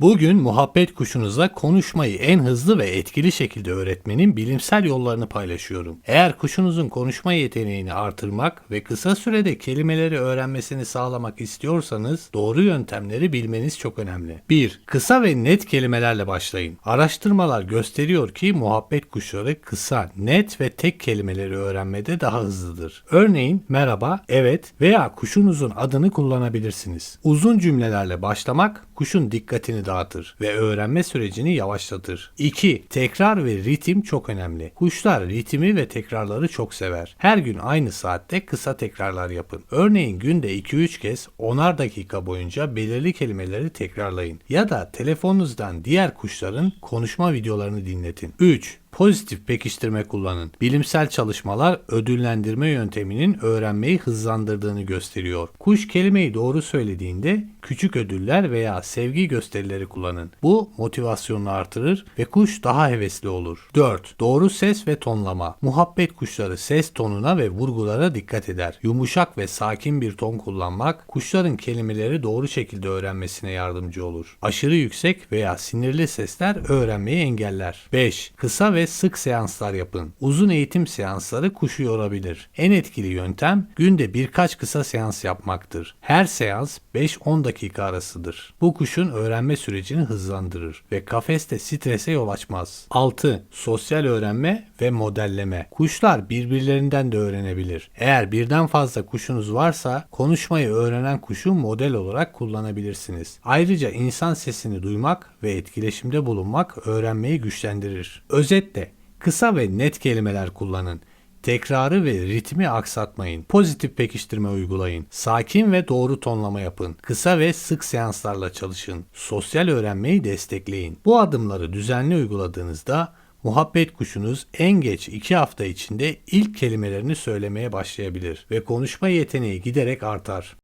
Bugün muhabbet kuşunuza konuşmayı en hızlı ve etkili şekilde öğretmenin bilimsel yollarını paylaşıyorum. Eğer kuşunuzun konuşma yeteneğini artırmak ve kısa sürede kelimeleri öğrenmesini sağlamak istiyorsanız doğru yöntemleri bilmeniz çok önemli. 1. Kısa ve net kelimelerle başlayın. Araştırmalar gösteriyor ki muhabbet kuşları kısa, net ve tek kelimeleri öğrenmede daha hızlıdır. Örneğin merhaba, evet veya kuşunuzun adını kullanabilirsiniz. Uzun cümlelerle başlamak kuşun dikkatini dağıtır ve öğrenme sürecini yavaşlatır. 2. Tekrar ve ritim çok önemli. Kuşlar ritmi ve tekrarları çok sever. Her gün aynı saatte kısa tekrarlar yapın. Örneğin günde 2-3 kez 10'ar dakika boyunca belirli kelimeleri tekrarlayın. Ya da telefonunuzdan diğer kuşların konuşma videolarını dinletin. 3. Pozitif pekiştirme kullanın. Bilimsel çalışmalar ödüllendirme yönteminin öğrenmeyi hızlandırdığını gösteriyor. Kuş kelimeyi doğru söylediğinde küçük ödüller veya sevgi gösterileri kullanın. Bu motivasyonunu artırır ve kuş daha hevesli olur. 4. Doğru ses ve tonlama. Muhabbet kuşları ses tonuna ve vurgulara dikkat eder. Yumuşak ve sakin bir ton kullanmak kuşların kelimeleri doğru şekilde öğrenmesine yardımcı olur. Aşırı yüksek veya sinirli sesler öğrenmeyi engeller. 5. Kısa sık seanslar yapın. Uzun eğitim seansları kuşu yorabilir. En etkili yöntem günde birkaç kısa seans yapmaktır. Her seans 5-10 dakika arasıdır. Bu kuşun öğrenme sürecini hızlandırır ve kafeste strese yol açmaz. 6. Sosyal öğrenme ve modelleme. Kuşlar birbirlerinden de öğrenebilir. Eğer birden fazla kuşunuz varsa konuşmayı öğrenen kuşu model olarak kullanabilirsiniz. Ayrıca insan sesini duymak ve etkileşimde bulunmak öğrenmeyi güçlendirir. Özetle kısa ve net kelimeler kullanın. Tekrarı ve ritmi aksatmayın. Pozitif pekiştirme uygulayın. Sakin ve doğru tonlama yapın. Kısa ve sık seanslarla çalışın. Sosyal öğrenmeyi destekleyin. Bu adımları düzenli uyguladığınızda muhabbet kuşunuz en geç 2 hafta içinde ilk kelimelerini söylemeye başlayabilir ve konuşma yeteneği giderek artar.